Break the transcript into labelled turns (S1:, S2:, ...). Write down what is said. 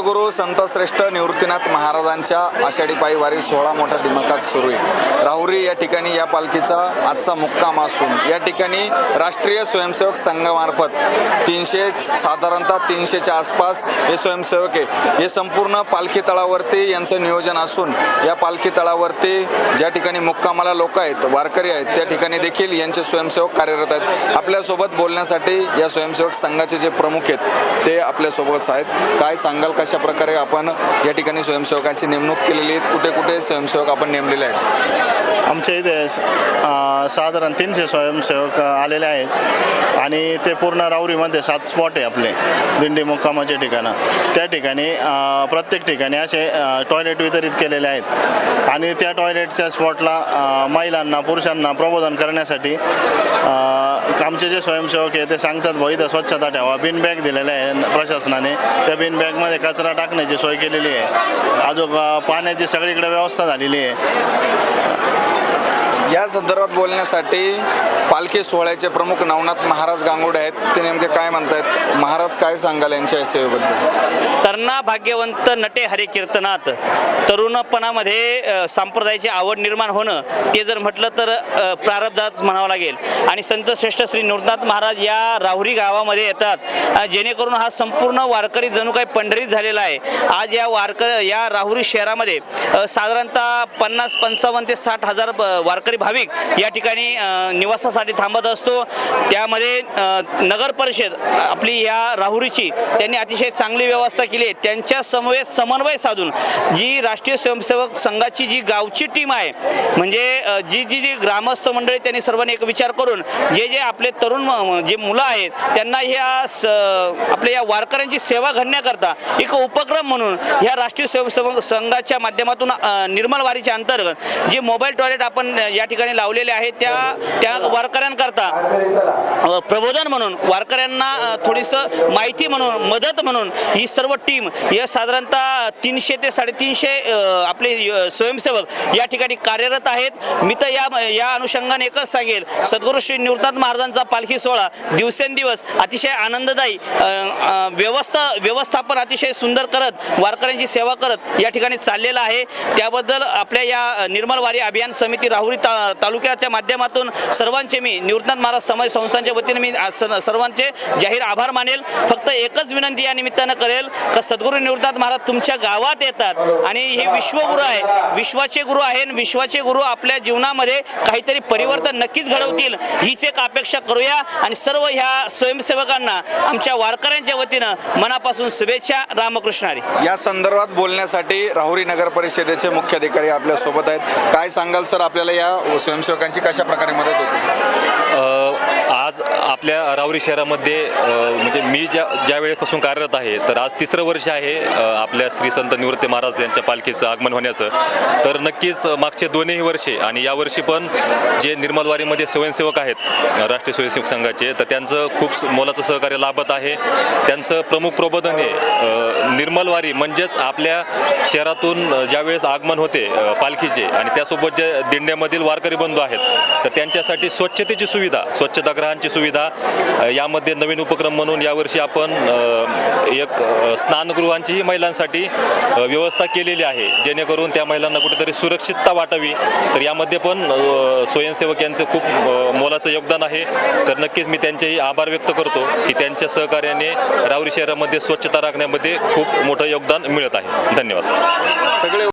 S1: विश्वगुरू संतश्रेष्ठ निवृत्तीनाथ महाराजांच्या आषाढी पायी वारी सोहळा मोठ्या दिमाखात सुरू आहे. राहुरी या ठिकाणी या पालखीचा आजचा मुक्काम असून या ठिकाणी राष्ट्रीय स्वयंसेवक संघामार्फत तीनशे साधारणतः तीनशेच्या आसपास हे स्वयंसेवक आहे. हे संपूर्ण पालखी तळावरती यांचं नियोजन असून या पालखी तळावरती ज्या ठिकाणी मुक्कामाला लोक आहेत वारकरी आहेत त्या ठिकाणी देखील यांचे स्वयंसेवक कार्यरत आहेत. आपल्यासोबत बोलण्यासाठी या स्वयंसेवक संघाचे जे प्रमुख आहेत ते आपल्यासोबत आहेत. काय सांगाल कशा अशा प्रकारे आपण या ठिकाणी स्वयंसेवकांची नेमणूक केलेली आहे. कुठे कुठे स्वयंसेवक आपण नेमलेले आहेत?
S2: आमच्या इथे साधारण तीनशे स्वयंसेवक आलेले आहेत. आणि ते पूर्ण राऊरीमध्ये सात स्पॉट आहे आपले. दिंडी मुक्कामाचे ठिकाणं. त्या ठिकाणी प्रत्येक ठिकाणी असे टॉयलेट वितरित केलेले आहेत. आणि त्या टॉयलेटच्या स्पॉटला महिलांना पुरुषांना प्रबोधन करण्यासाठी आमचे जे स्वयंसेवक आहे ते सांगतात भाऊ इथं स्वच्छता ठेवा. बिन बॅग दिलेल्या आहे प्रशासनाने. त्या बिन बॅगमध्ये कचरा टाकण्याची सोय केलेली आहे. अजून पाण्याची सगळीकडे व्यवस्था झालेली आहे.
S1: या संदर्भात बोलण्यासाठी पालखी सोहळ्याचे प्रमुख नवनाथ महाराज गांगुडे आहेत. ते नेमके काय म्हणतायत? महाराज काय सांगाल यांच्या सेवेबद्दल?
S3: तरणा भाग्यवंत नटे हरे कीर्तनात तरुणपणामध्ये संप्रदायाची आवड निर्माण होणं ते जर म्हटलं तर प्रारब्धाच म्हणावं लागेल. आणि संत श्रेष्ठ श्री नृनाथ महाराज या राहुरी गावामध्ये येतात. जेणेकरून हा संपूर्ण वारकरी जणू काही पंढरीत झालेला आहे. आज या वारकर या राहुरी शहरामध्ये साधारणतः पन्नास पंचावन्न ते साठ हजार वारकरी भाविक या ठिकाणी निवासासाठी थांबत असतो. त्यामध्ये नगर परिषद आपली या राहुरीची त्यांनी अतिशय चांगली व्यवस्था केली आहे. त्यांच्या समवेत समन्वय साधून जी राष्ट्रीय स्वयंसेवक संघाची जी गावची टीम आहे म्हणजे जी जी जी ग्रामस्थ मंडळी त्यांनी सर्वांनी एक विचार करून जे जे आपले तरुण जे मुलं आहेत त्यांना ह्या स आपल्या या वारकऱ्यांची सेवा घडण्याकरता एक एक उपक्रम म्हणून ह्या राष्ट्रीय स्वयंसेवक संघाच्या माध्यमातून निर्मल वारीच्या अंतर्गत जे मोबाईल टॉयलेट आपण या ठिकाणी लावलेले आहेत त्या त्या वारकऱ्यांकरता प्रबोधन म्हणून वारकऱ्यांना थोडीसं माहिती म्हणून मदत म्हणून ही सर्व टीम या साधारणतः तीनशे ते साडेतीनशे आपले स्वयंसेवक या ठिकाणी कार्यरत आहेत. मी तर या या अनुषंगाने एकच सांगेल सद्गुरू श्री निवृत्तानंद महाराजांचा पालखी सोहळा दिवसेंदिवस अतिशय आनंददायी व्यवस्था व्यवस्थापन अतिशय सुंदर करत वारकऱ्यांची सेवा करत या ठिकाणी चाललेला आहे. त्याबद्दल आपल्या या निर्मल वारी अभियान समिती राहुरी ता तालुक्याच्या माध्यमातून सर्वांचे मी निवृत्तनाथ महाराज समाज संस्थांच्या वतीने मी सर्वांचे जाहीर आभार मानेल. फक्त एकच विनंती या निमित्तानं करेल का सद्गुरू निवृत्तनाथ महाराज तुमच्या गावात येतात आणि हे विश्वगुरू आहे. विश्वाचे गुरु आहे आणि विश्वाचे गुरु आपल्या जीवनामध्ये काहीतरी परिवर्तन नक्कीच घडवतील. हीच एक अपेक्षा करूया आणि सर्व ह्या स्वयंसेवकांना आमच्या वारकऱ्यांच्या वतीनं मनापासून शुभेच्छा राम हरी.
S1: या संदर्भात बोलण्यासाठी राहुरी नगर परिषदेचे मुख्याधिकारी आपल्यासोबत आहेत. काय सांगाल सर आपल्याला या स्वयंसेवकांची कशा प्रकारे मदत होती?
S4: अ, आज आपल्या रावरी शहरामध्ये म्हणजे मी ज्या ज्या वेळेपासून कार्यरत आहे तर आज तिसरं वर्ष आहे आपल्या श्री संत निवृत्ती महाराज यांच्या पालखीचं आगमन होण्याचं. तर नक्कीच मागचे दोन्ही वर्षे आणि यावर्षी पण जे निर्मलवारीमध्ये स्वयंसेवक आहेत राष्ट्रीय स्वयंसेवक संघाचे तर त्यांचं खूप स- मोलाचं सहकार्य लाभत आहे. त्यांचं प्रमुख प्रबोधन हे निर्मलवारी म्हणजेच आपल्या शहरातून ज्यावेळेस आगमन होते पालखीचे आणि त्यासोबत जे दिंड्यामधील वारकरी बंधू आहेत तर त्यांच्यासाठी स्वच्छतेची सुविधा स्वच्छतागृहांची सुविधा यामध्ये नवीन उपक्रम म्हणून यावर्षी आपण एक स्नानगृहांचीही महिलांसाठी व्यवस्था केलेली आहे जेणेकरून त्या महिलांना कुठेतरी सुरक्षितता वाटावी. तर यामध्ये पण स्वयंसेवक यांचं खूप मोलाचं योगदान आहे. तर नक्कीच मी त्यांचेही आभार व्यक्त करतो की त्यांच्या सहकार्याने राहुरी शहरामध्ये स्वच्छता राखण्यामध्ये खूप मोठं योगदान मिळत आहे. धन्यवाद.
S1: सगळे